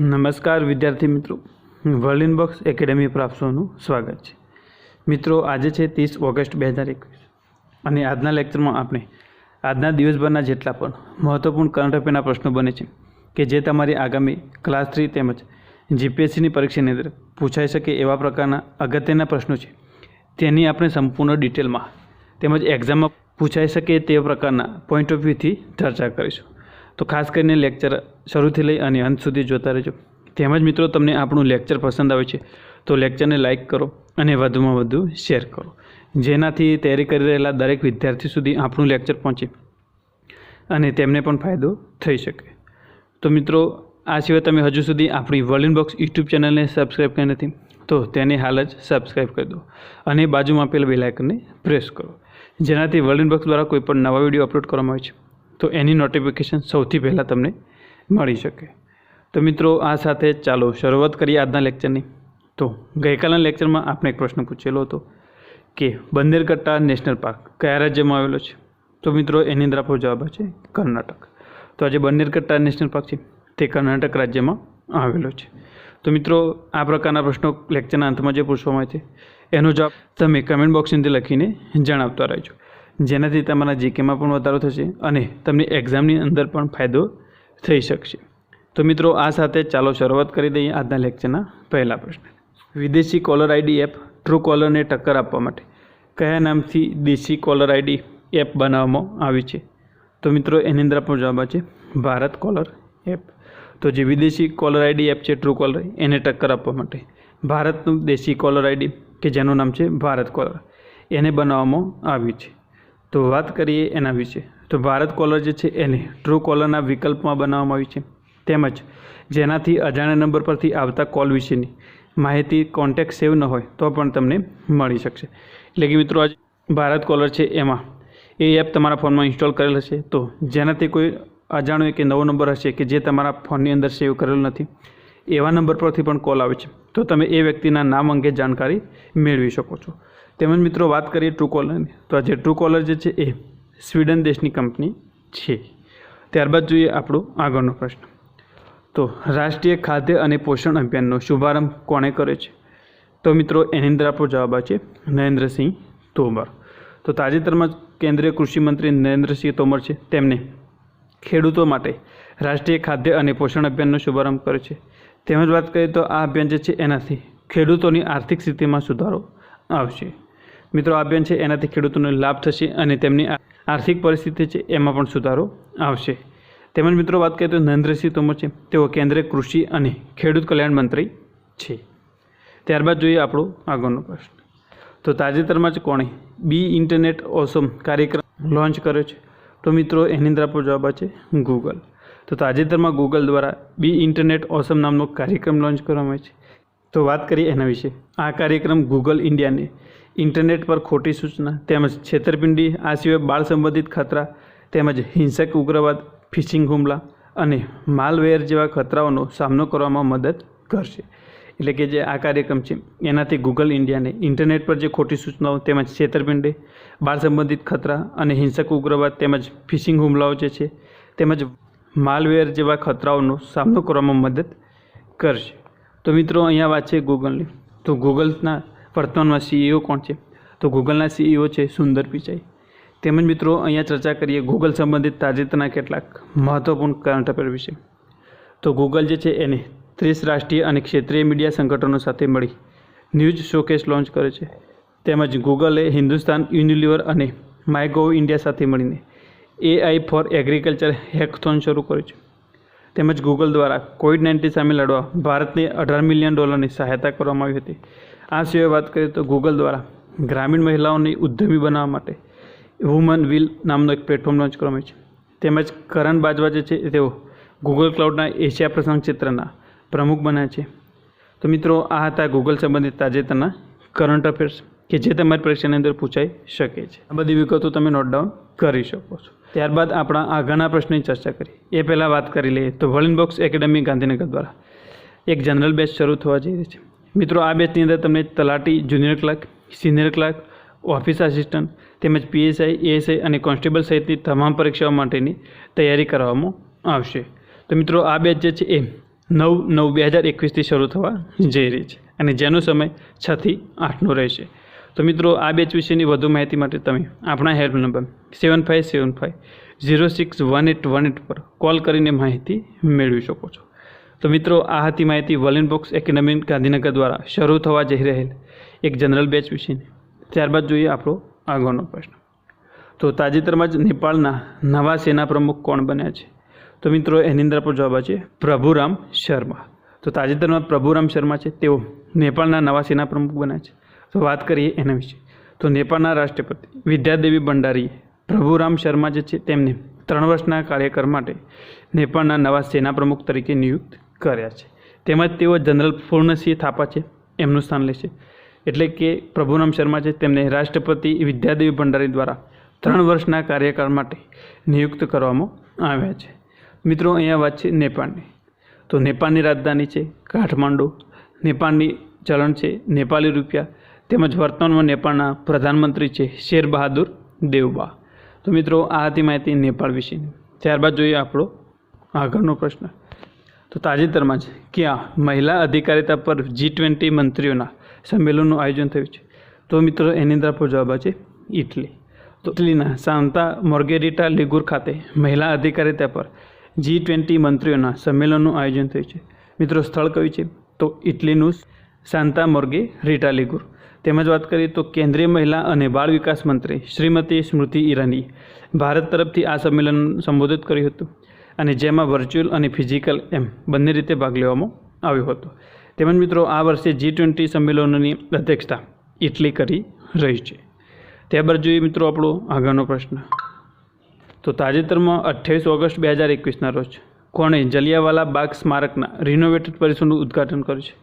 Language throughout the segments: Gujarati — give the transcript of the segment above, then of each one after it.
નમસ્કાર વિદ્યાર્થી મિત્રો. વર્લિન બોક્સ એકેડેમી પર આપ સ્વાગત છે. મિત્રો, આજે છે ત્રીસ ઓગસ્ટ બે હજાર એકવીસ અને આજના લેક્ચરમાં આપણે આજના દિવસભરના જેટલા પણ મહત્ત્વપૂર્ણ કરંટ અફેરના પ્રશ્નો બને છે કે જે તમારી આગામી ક્લાસ થ્રી તેમજ જીપીએસસીની પરીક્ષાની અંદર પૂછાઈ શકે એવા પ્રકારના અગત્યના પ્રશ્નો છે. તેની આપણે સંપૂર્ણ ડિટેલમાં તેમજ એક્ઝામમાં પૂછાઈ શકે તે પ્રકારના પોઈન્ટ ઓફ વ્યૂથી ચર્ચા કરીશું. તો ખાસ કરીને લેક્ચર શરૂથી લઈ અને અંત સુધી જોતા રહેજો. તેમજ મિત્રો, તમને આપણું લેક્ચર પસંદ આવે છે, તો લેક્ચરને લાઇક કરો અને વધુમાં વધુ શેર કરો. જેનાથી તૈયારી કરી રહેલા દરેક વિદ્યાર્થી સુધી આપણું લેક્ચર પહોંચે અને તેમને પણ ફાયદો થઈ શકે. તો મિત્રો, આ સિવાય તમે હજુ સુધી આપણી વર્લિન બોક્સ યુટ્યુબ ચેનલને સબસ્ક્રાઈબ કરી નથી, તો તેને હાલ જ સબસ્ક્રાઈબ કરી દો અને બાજુમાં આપેલા બેલાઇકનને પ્રેસ કરો. જેનાથી વર્લિન બોક્સ દ્વારા કોઈ પણ નવા વીડિયો અપલોડ કરવામાં આવે છે. તો એની નોટિફિકેશન સૌથી પહેલાં તમને મળી શકે. તો મિત્રો, આ સાથે ચાલો શરૂઆત કરીએ આજના લેક્ચરની તો ગઈકાલના લેક્ચરમાં આપણે એક પ્રશ્ન પૂછેલો હતો કે બંદેરકટ્ટા નેશનલ પાર્ક કયા રાજ્યમાં આવેલો છે? તો મિત્રો, એની અંદર આપણો જવાબ છે કર્ણાટક. તો આજે બંનેરકટ્ટા નેશનલ પાર્ક છે, તે કર્ણાટક રાજ્યમાં આવેલો છે. તો મિત્રો, આ પ્રકારના પ્રશ્નો લેક્ચરના અંતમાં જે પૂછવામાં આવે છે, એનો જવાબ તમે કમેન્ટ બોક્સની અંદર લખીને જણાવતા રહેજો. જેનાથી તમારા જીકેમાં પણ વધારો થશે અને તમને એક્ઝામની અંદર પણ ફાયદો થઈ શકશે. તો મિત્રો, આ સાથે ચાલો શરૂઆત કરી દઈએ આજના લેક્ચરના પહેલા પ્રશ્ન. વિદેશી કોલર આઈડી એપ ટ્રુ કોલરને ટક્કર આપવા માટે કયા નામથી દેશી કોલર આઈડી એપ બનાવવામાં આવી છે? તો મિત્રો, એની અંદર આપણો જવાબ છે ભારત કોલર એપ તો જે વિદેશી કોલર આઈડી એપ છે ટ્રુ કોલર એને ટક્કર આપવા માટે ભારતનું દેશી કોલર આઈડી કે જેનું નામ છે ભારત કોલર એને બનાવવામાં આવ્યું છે. તો વાત કરીએ એના વિશે. તો ભારત કોલર જે છે એને ટ્રુ કોલરના વિકલ્પમાં બનાવવામાં આવી છે. તેમજ જેનાથી અજાણ્યા નંબર પરથી આવતા કોલ વિશેની માહિતી કોન્ટેક્ટ સેવ ન હોય તો પણ તમને મળી શકશે. એટલે કે મિત્રો આજ ભારત કોલર છે એમાં એ એપ તમારા ફોનમાં ઇન્સ્ટોલ કરેલ હશે. તો જેનાથી કોઈ અજાણ્યો કે નવો નંબર હશે કે જે તમારા ફોનની અંદર સેવ કરેલો નથી, એવા નંબર પરથી પણ કોલ આવે છે. તો તમે એ વ્યક્તિના નામ અંગે જાણકારી મેળવી શકો છો. તેમજ મિત્રો વાત કરીએ ટ્રુકોલરની તો આ જે ટ્રુકોલર જે છે એ સ્વીડન દેશની કંપની છે. ત્યારબાદ જોઈએ આપણો આગળનો પ્રશ્ન. તો રાષ્ટ્રીય ખાદ્ય અને પોષણ અભિયાનનો શુભારંભ કોણે કર્યો છે? તો મિત્રો એની અંદર આપણો જવાબ છે નરેન્દ્રસિંહ તોમર. તો તાજેતરમાં કેન્દ્રીય કૃષિમંત્રી નરેન્દ્રસિંહ તોમર છે તેમને ખેડૂતો માટે રાષ્ટ્રીય ખાદ્ય અને પોષણ અભિયાનનો શુભારંભ કર્યો છે. તેમજ વાત કરીએ તો આ અભિયાન જે છે એનાથી ખેડૂતોની આર્થિક સ્થિતિમાં સુધારો આવશે. મિત્રો, આ અભિયાન છે, એનાથી ખેડૂતોને લાભ થશે અને તેમની આર્થિક પરિસ્થિતિ છે, એમાં પણ સુધારો આવશે. તેમજ મિત્રો, વાત કરીએ તો નરેન્દ્રસિંહ તોમર છે, તેઓ કેન્દ્રીય કૃષિ અને ખેડૂત કલ્યાણ મંત્રી છે. ત્યારબાદ જોઈએ આપણો આગળનો પ્રશ્ન. તો તાજેતરમાં જ કોણે બી ઇન્ટરનેટ ઓસમ કાર્યક્રમ લોન્ચ કર્યો છે? તો મિત્રો, એની અંદર આપણો જવાબ છે ગૂગલ તો તાજેતરમાં ગૂગલ દ્વારા બી ઇન્ટરનેટ ઓસમ નામનો કાર્યક્રમ લોન્ચ કરવામાં આવે છે. તો વાત કરીએ એના વિશે. આ કાર્યક્રમ ગૂગલ ઇન્ડિયાને ઇન્ટરનેટ પર ખોટી સૂચના, તેમજ છેતરપિંડી, આ સિવાય બાળ સંબંધિત ખતરા, તેમજ હિંસક ઉગ્રવાદ, ફિશિંગ હુમલા અને માલવેર જેવા ખતરાઓનો સામનો કરવામાં મદદ કરશે. એટલે કે જે આ કાર્યક્રમ છે, એનાથી ગૂગલ ઇન્ડિયાને ઇન્ટરનેટ પર જે ખોટી સૂચનાઓ તેમજ છેતરપિંડી, બાળ સંબંધિત ખતરા અને હિંસક ઉગ્રવાદ તેમજ ફિશિંગ હુમલાઓ જે છે, તેમજ માલવેર જેવા ખતરાઓનો સામનો કરવામાં મદદ કરશે. તો મિત્રો, અહીંયા વાત છે ગૂગલની તો ગૂગલના વર્તમાનમાં સીઈઓ કોણ છે? તો ગૂગલના સીઈઓ છે સુંદર પિચાઈ. તેમજ મિત્રો, અહીંયા ચર્ચા કરીએ ગૂગલ સંબંધિત તાજેતરના કેટલાક મહત્ત્વપૂર્ણ કરંટ અફેર વિશે. તો ગૂગલ જે છે એને ત્રીસ રાષ્ટ્રીય અને ક્ષેત્રીય મીડિયા સંગઠનો સાથે મળી ન્યૂઝ શોકેસ લોન્ચ કરે છે. તેમજ ગૂગલે હિન્દુસ્તાન યુનિલિવર અને માયગોવ ઇન્ડિયા સાથે મળીને એઆઈ ફોર એગ્રીકલ્ચર હેકથોન શરૂ કર્યું છે. તેમજ ગૂગલ દ્વારા કોવિડ નાઇન્ટીન સામે લડવા ભારતને અઢાર મિલિયન ડોલરની સહાયતા કરવામાં આવી હતી. આ સિવાય વાત કરીએ તો ગૂગલ દ્વારા ગ્રામીણ મહિલાઓને ઉદ્યમી બનાવવા માટે વુમન વિલ નામનો એક પ્લેટફોર્મ લોન્ચ કરવામાં છે. તેમજ કરણ બાજવા જે છે તેઓ ગૂગલ ક્લાઉડના એશિયા પ્રસંગ ક્ષેત્રના પ્રમુખ બન્યા છે. તો મિત્રો, આ હતા ગૂગલ સંબંધિત તાજેતરના કરંટ અફેર્સ કે જે તમારી પરીક્ષાની અંદર પૂછાઈ શકે છે. આ બધી વિગતો તમે નોટ ડાઉન કરી શકો છો. ત્યારબાદ આપણા આગળના પ્રશ્નની ચર્ચા કરી એ પહેલાં વાત કરી લઈએ તો વર્લ્ડ બોક્સ એકેડેમી ગાંધીનગર દ્વારા એક જનરલ બેચ શરૂ થવા જઈ રહી છે. મિત્રો, આ બેચની અંદર તમને તલાટી, junior clerk, senior clerk, office assistant તેમજ પીએસઆઈ, એએસઆઈ અને કોન્સ્ટેબલ સહિતની તમામ પરીક્ષાઓ માટેની તૈયારી કરવામાં આવશે. તો મિત્રો, આ બેચ જે છે એ નવ નવ બે હજાર એકવીસથી શરૂ થવા જઈ રહી છે અને જેનો સમય છથી આઠનો રહેશે. તો મિત્રો, આ બેચ વિશેની વધુ માહિતી માટે તમે આપણા help number seven five seven five zero six one eight one eight પર કોલ કરીને માહિતી મેળવી શકો છો. તો મિત્રો, આ હતી માહિતી વલિન બોક્સ એકેડમી ગાંધીનગર દ્વારા શરૂ થવા જઈ રહેલ એક જનરલ બેચ વિશેની ત્યારબાદ જોઈએ આપણો આગળનો પ્રશ્ન. તો તાજેતરમાં જ નેપાળના નવા સેના પ્રમુખ કોણ બન્યા છે? તો મિત્રો, એની અંદર આપણો જવાબ છે પ્રભુરામ શર્મા. તો તાજેતરમાં પ્રભુરામ શર્મા છે, તેઓ નેપાળના નવા સેના પ્રમુખ બન્યા છે. તો વાત કરીએ એના વિશે. તો નેપાળના રાષ્ટ્રપતિ વિદ્યાદેવી ભંડારીએ પ્રભુરામ શર્મા જે છે, તેમને ત્રણ વર્ષના કાર્યકર માટે નેપાળના નવા સેના પ્રમુખ તરીકે નિયુક્ત કર્યા છે. તેમજ તેઓ જનરલ પૂર્ણસિંહ થાપા છે, એમનું સ્થાન લેશે એટલે કે પ્રભુરામ શર્મા છે, તેમને રાષ્ટ્રપતિ વિદ્યાદેવી ભંડારી દ્વારા ત્રણ વર્ષના કાર્યકાળ માટે નિયુક્ત કરવામાં આવ્યા છે. મિત્રો, અહીંયા વાત છે નેપાળની. તો નેપાળની રાજધાની છે કાઠમાંડુ, નેપાળની ચલણ છે નેપાળી રૂપિયા, તેમજ વર્તમાનમાં નેપાળના પ્રધાનમંત્રી છે શેર બહાદુર દેવબા. તો મિત્રો, આ હતી માહિતી નેપાળ વિશેની. ત્યારબાદ જોઈએ આપણો આગળનો પ્રશ્ન. તો તાજેતરમાં જ ક્યાં મહિલા અધિકારિતા પર જી ટ્વેન્ટી મંત્રીઓના સંમેલનનું આયોજન થયું છે. તો મિત્રો, એની અંદર આપણો જવાબ છે ઇટલી તો ઇટલીના સાંતા મોર્ગેરિટા લિગુર ખાતે મહિલા અધિકારિતા પર જી ટ્વેન્ટી મંત્રીઓના સંમેલનનું આયોજન થયું છે. મિત્રો, સ્થળ કયું છે? તો ઇટલીનું સાંતા મોર્ગે રીટા લિગુર. તેમજ વાત કરીએ તો કેન્દ્રીય મહિલા અને બાળ વિકાસ મંત્રી શ્રીમતી સ્મૃતિ ઈરાનીએ ભારત તરફથી આ સંમેલન સંબોધિત કર્યું હતું. અને જેમાં વર્ચ્યુઅલ અને ફિઝિકલ એમ બંને રીતે ભાગ લેવામાં આવ્યો હતો. તેમજ મિત્રો, આ વર્ષે જી ટ્વેન્ટી સંમેલનોની અધ્યક્ષતા ઇટલી કરી રહી છે. ત્યારબાદ જોઈએ મિત્રો આપણો આગળનો પ્રશ્ન. તો તાજેતરમાં અઠ્યાવીસ ઓગસ્ટ બે હજાર એકવીસના રોજ કોણે જલિયાવાલા બાગ સ્મારકના રિનોવેટેડ પરિસરનું ઉદ્ઘાટન કર્યું છે?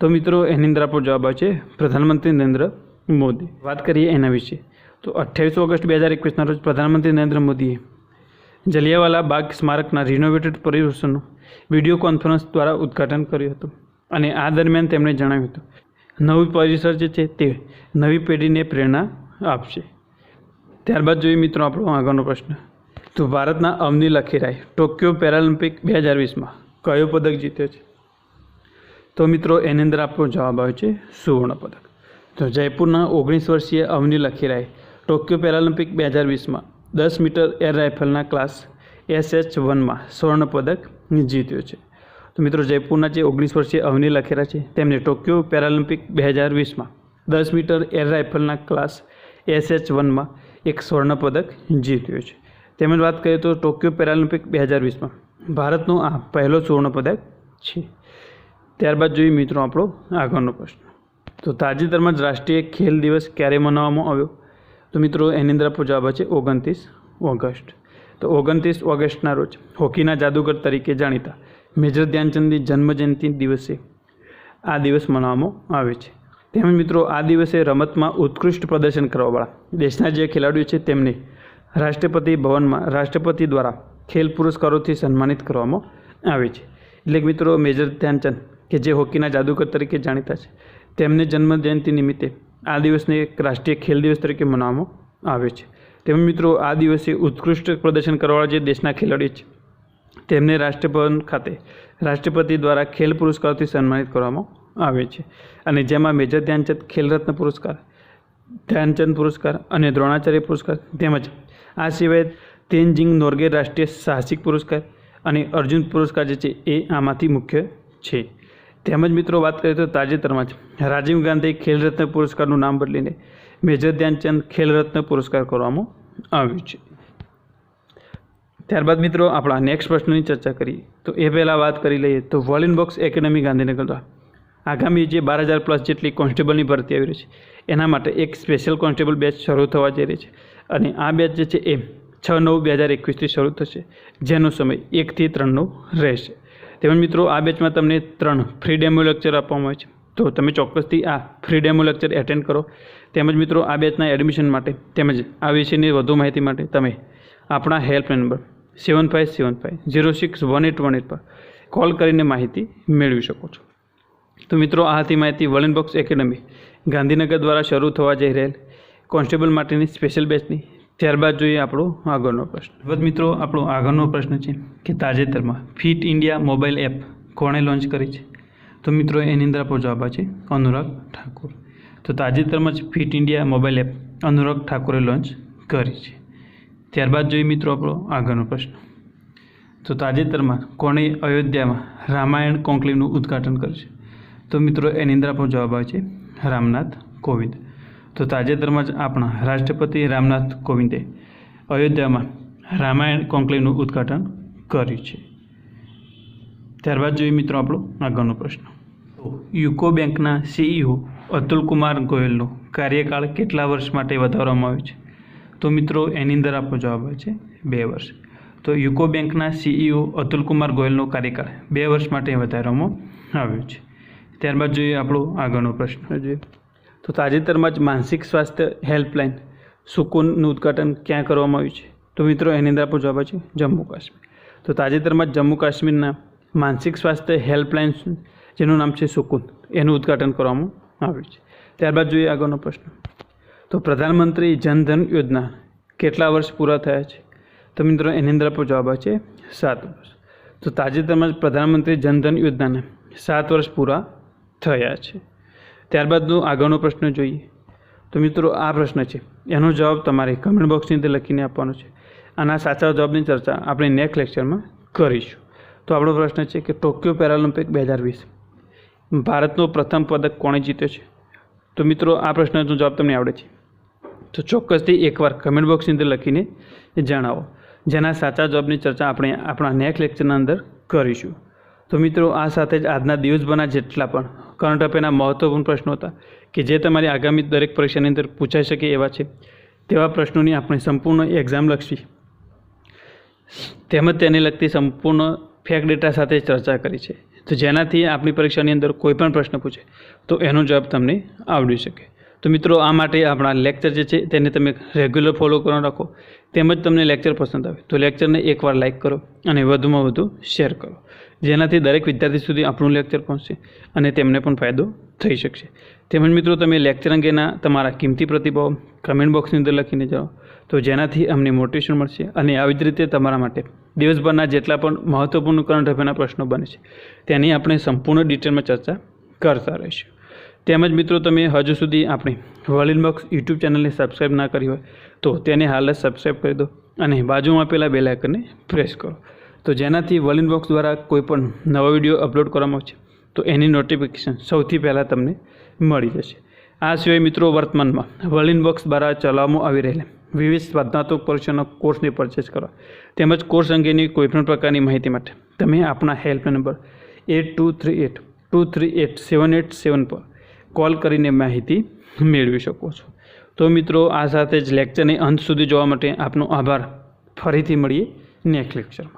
તો મિત્રો, એની અંદર આપણો જવાબ આવે છે પ્રધાનમંત્રી નરેન્દ્ર મોદી. વાત કરીએ એના વિશે. તો અઠ્યાવીસ ઓગસ્ટ બે હજાર એકવીસના રોજ પ્રધાનમંત્રી નરેન્દ્ર મોદીએ જલિયાવાલા બાગ સ્મારકના રિનોવેટેડ પરિસરનું વીડિયો કોન્ફરન્સ દ્વારા ઉદ્ઘાટન કર્યું હતું અને આ દરમિયાન તેમણે જણાવ્યું હતું, નવું પરિસર જે છે તે નવી પેઢીને પ્રેરણા આપશે. ત્યારબાદ જોઈએ મિત્રો આપણો આગળનો પ્રશ્ન, તો ભારતના અવની લખીરાય ટોક્યો પેરાલિમ્પિક બે હજાર વીસમાં કયો પદક જીત્યો છે? તો મિત્રો એની અંદર આપણો જવાબ આવે છે સુવર્ણ પદક. તો જયપુરના ઓગણીસ વર્ષીય અવની લખીરાય ટોક્યો પેરાલિમ્પિક બે હજાર વીસમાં દસ મીટર એર રાઇફલના ક્લાસ એસ એચ વનમાં સ્વર્ણપદક જીત્યો છે. તો મિત્રો, જયપુરના જે ઓગણીસ વર્ષીય અવની લખેરા છે તેમણે ટોક્યો પેરાલિમ્પિક બે હજાર વીસમાં દસ મીટર એર રાઇફલના ક્લાસ એસ એચ વનમાં એક સ્વર્ણપદક જીત્યો છે. તેમજ વાત કરીએ તો ટોક્યો પેરાલિમ્પિક બે હજાર વીસમાં ભારતનો આ પહેલો સુવર્ણપદક છે. ત્યારબાદ જોઈએ મિત્રો આપણો આગળનો પ્રશ્ન. તો તાજેતરમાં જ રાષ્ટ્રીય ખેલ દિવસ ક્યારે મનાવવામાં આવ્યો? તો મિત્રો એની અંદર આપણો જવાબ છે ઓગણત્રીસ ઓગસ્ટ. તો ઓગણત્રીસ ઓગસ્ટના રોજ હોકીના જાદુગર તરીકે જાણીતા મેજર ધ્યાનચંદની જન્મજયંતિ દિવસે આ દિવસ મનાવવામાં આવે છે. તેમજ મિત્રો, આ દિવસે રમતમાં ઉત્કૃષ્ટ પ્રદર્શન કરવાવાળા દેશના જે ખેલાડીઓ છે, તેમને રાષ્ટ્રપતિ ભવનમાં, રાષ્ટ્રપતિ દ્વારા ખેલ પુરસ્કારોથી સન્માનિત કરવામાં આવે છે. એટલે મિત્રો, મેજર ધ્યાનચંદ, કે જે હોકીના જાદુગર તરીકે જાણીતા છે, તેમને જન્મજયંતિ નિમિત્તે આ દિવસને એક રાષ્ટ્રીય ખેલ દિવસ તરીકે મનાવવામાં આવે છે. તેમજ મિત્રો, આ દિવસે ઉત્કૃષ્ટ પ્રદર્શન કરવાવાળા જે દેશના ખેલાડીઓ છે, તેમને રાષ્ટ્રભવન ખાતે, રાષ્ટ્રપતિ દ્વારા ખેલ પુરસ્કારથી સન્માનિત કરવામાં આવે છે. અને જેમાં મેજર ધ્યાનચંદ ખેલરત્ન પુરસ્કાર, ધ્યાનચંદ પુરસ્કાર અને દ્રોણાચાર્ય પુરસ્કાર તેમજ આ સિવાય તેનજિંગ નોર્ગે રાષ્ટ્રીય સાહસિક પુરસ્કાર અને અર્જુન પુરસ્કાર જે છે, એ આમાંથી મુખ્ય છે. તેમજ મિત્રો વાત કરીએ તો તાજેતરમાં જ રાજીવ ગાંધી ખેલ રત્ન પુરસ્કારનું નામ બદલીને મેજર ધ્યાનચંદ ખેલરત્ન પુરસ્કાર કરવામાં આવ્યું છે. ત્યારબાદ મિત્રો આપણા નેક્સ્ટ પ્રશ્નની ચર્ચા કરીએ. તો એ પહેલાં વાત કરી લઈએ તો વોલિન બોક્સ એકેડેમી ગાંધીનગર દ્વારા આગામી જે બાર હજાર પ્લસ જેટલી કોન્સ્ટેબલની ભરતી આવી રહી છે, એના માટે એક સ્પેશિયલ કોન્સ્ટેબલ બેચ શરૂ થવા જઈ રહી છે અને આ બેચ જે છે એ છ નવ બે હજાર એકવીસથી શરૂ થશે, જેનો સમય એકથી ત્રણનો રહેશે. તેમજ મિત્રો, આ બેચમાં તમને ત્રણ ફ્રી ડેમો લેક્ચર આપવામાં આવે છે. તો તમે ચોક્કસથી આ ફ્રી ડેમો લેક્ચર એટેન્ડ કરો. તેમજ મિત્રો, આ બેચના એડમિશન માટે તેમજ આ વિશેની વધુ માહિતી માટે તમે આપણા help number seven five seven five zero six one eight one eight પર કોલ કરીને માહિતી મેળવી શકો છો. તો મિત્રો, આ હતી માહિતી વલન બોક્સ એકેડમી ગાંધીનગર દ્વારા શરૂ થવા જઈ રહેલ કોન્સ્ટેબલ માટેની સ્પેશિયલ બેચની ત્યારબાદ જોઈએ આપણો આગળનો પ્રશ્ન. વધ મિત્રો, આપણો આગળનો પ્રશ્ન છે કે તાજેતરમાં ફિટ ઇન્ડિયા મોબાઈલ એપ કોણે લોન્ચ કરી છે? તો મિત્રો, એની અંદર આપણો જવાબ છે અનુરાગ ઠાકુર. તો તાજેતરમાં જ fit India mobile app Anurag ઠાકુરે લોન્ચ કરી છે. ત્યારબાદ જોઈએ મિત્રો આપણો આગળનો પ્રશ્ન. તો તાજેતરમાં કોણે અયોધ્યામાં રામાયણ કોન્કલેવનું ઉદ્ઘાટન કર્યું છે? તો મિત્રો, એની અંદર આપણો જવાબ આવે છે રામનાથ કોવિંદ. તો તાજેતરમાં જ આપણા રાષ્ટ્રપતિ રામનાથ કોવિંદે અયોધ્યામાં રામાયણ કોન્કલેવનું ઉદ્ઘાટન કર્યું છે. ત્યારબાદ જોઈએ મિત્રો આપણો આગળનો પ્રશ્ન. યુકો બેંકના સીઈઓ અતુલ કુમાર ગોયલનો કાર્યકાળ કેટલા વર્ષ માટે વધારવામાં આવ્યો છે? તો મિત્રો એની અંદર આપણો જવાબ આવે છે બે વર્ષ. તો યુકો બેંકના સીઈઓ અતુલ કુમાર ગોયલનો કાર્યકાળ બે વર્ષ માટે વધારવામાં આવ્યો છે. ત્યારબાદ જોઈએ આપણો આગળનો પ્રશ્ન. જોઈએ તો તાજેતરમાં જ માનસિક સ્વાસ્થ્ય હેલ્પલાઇન સુકૂનનું ઉદ્ઘાટન ક્યાં કરવામાં આવ્યું છે? તો મિત્રો, એની અંદર આપણો જવાબ છે જમ્મુ કાશ્મીર. તો તાજેતરમાં જ જમ્મુ કાશ્મીરના માનસિક સ્વાસ્થ્ય હેલ્પલાઇન જેનું નામ છે સુકૂન, એનું ઉદ્ઘાટન કરવામાં આવ્યું છે. ત્યારબાદ જોઈએ આગળનો પ્રશ્ન. તો પ્રધાનમંત્રી જનધન યોજના કેટલા વર્ષ પૂરા થયા છે? તો મિત્રો, એની અંદર આપણો જવાબ છે સાત વર્ષ. તો તાજેતરમાં જ પ્રધાનમંત્રી જનધન યોજનાને સાત વર્ષ પૂરા થયા છે. ત્યારબાદનો આગળનો પ્રશ્ન જોઈએ. તો મિત્રો, આ પ્રશ્ન છે. એનો જવાબ તમારે કમેન્ટ બોક્સની અંદર લખીને આપવાનો છે. આના સાચા જવાબની ચર્ચા આપણે નેક્સ્ટ લેક્ચરમાં કરીશું. તો આપણો પ્રશ્ન છે કે ટોક્યો પેરાલિમ્પિક બે હજાર વીસ. ભારતનો પ્રથમ પદક કોણે જીત્યો છે? તો મિત્રો, આ પ્રશ્નનો જવાબ તમને આવડે છે. તો ચોક્કસથી એકવાર કમેન્ટ બોક્સની અંદર લખીને જણાવો. જેના સાચા જવાબની ચર્ચા આપણે આપણા નેક્સ્ટ લેક્ચરના અંદર કરીશું. તો મિત્રો, આ સાથે જ આજના દિવસભરના જેટલા પણ. કરંટ અફેરના મહત્વપૂર્ણ પ્રશ્નો હતા કે જે તમારી આગામી દરેક પરીક્ષાની અંદર પૂછાઈ શકે એવા છે. તેવા પ્રશ્નોની આપણે સંપૂર્ણ એક્ઝામ લક્ષી તેમજ તેને લગતી સંપૂર્ણ ફેક ડેટા સાથે ચર્ચા કરી છે. તો જેનાથી આપણી પરીક્ષાની અંદર કોઈ પણ પ્રશ્ન પૂછે, તો એનો જવાબ તમને આવડી શકે. તો મિત્રો, આ માટે આપણા લેક્ચર જે છે, તેને તમે રેગ્યુલર ફોલો કરવા રાખો. તેમજ તમને લેક્ચર પસંદ આવે, તો લેક્ચરને એકવાર લાઇક કરો અને વધુમાં વધુ શેર કરો. જેનાથી દરેક વિદ્યાર્થી સુધી આપણું લેક્ચર પહોંચશે અને તેમને પણ ફાયદો થઈ શકશે. તેમજ મિત્રો, તમે લેક્ચર અંગેના તમારા કિંમતી પ્રતિભાવો કમેન્ટ બોક્સની અંદર લખીને જાઓ. તો જેનાથી અમને મોટિવેશન મળશે અને આવી જ રીતે તમારા માટે દિવસભરના જેટલા પણ મહત્ત્વપૂર્ણ કરંટ અફેરના પ્રશ્નો બને છે, તેની આપણે સંપૂર્ણ ડિટેલમાં ચર્ચા કરતા રહીશું. તેમજ મિત્રો તમે હજુ સુધી આપણી વર્લિન બોક્સ યુટ્યુબ ચેનલને સબસ્ક્રાઈબ ના કરી હોય તો તેને હાલ જ સબસ્ક્રાઈબ કરી દો અને બાજુમાં આપેલા બેલ આઇકનને પ્રેસ કરો. તો જેનાથી વર્લ્ડ બોક્સ દ્વારા કોઈપણ નવો વીડિયો અપલોડ કરવામાં આવશે, તો એની નોટિફિકેશન સૌથી પહેલાં તમને મળી જશે. આ સિવાય મિત્રો વર્તમાનમાં વર્લિન બોક્સ દ્વારા ચલાવવામાં આવી રહેલા વિવિધ સ્પર્ધાત્મક પરીક્ષાનો કોર્સની પરચેસ કરવા તેમજ કોર્સ અંગેની કોઈપણ પ્રકારની માહિતી માટે તમે આપણા help number eight two three eight two three eight seven eight seven પર કોલ કરીને માહિતી મેળવી શકો છો. તો મિત્રો, આ સાથે જ લેક્ચરને અંત સુધી જોવા માટે આપનો આભાર. ફરીથી મળીએ નેક્સ્ટ લેક્ચરમાં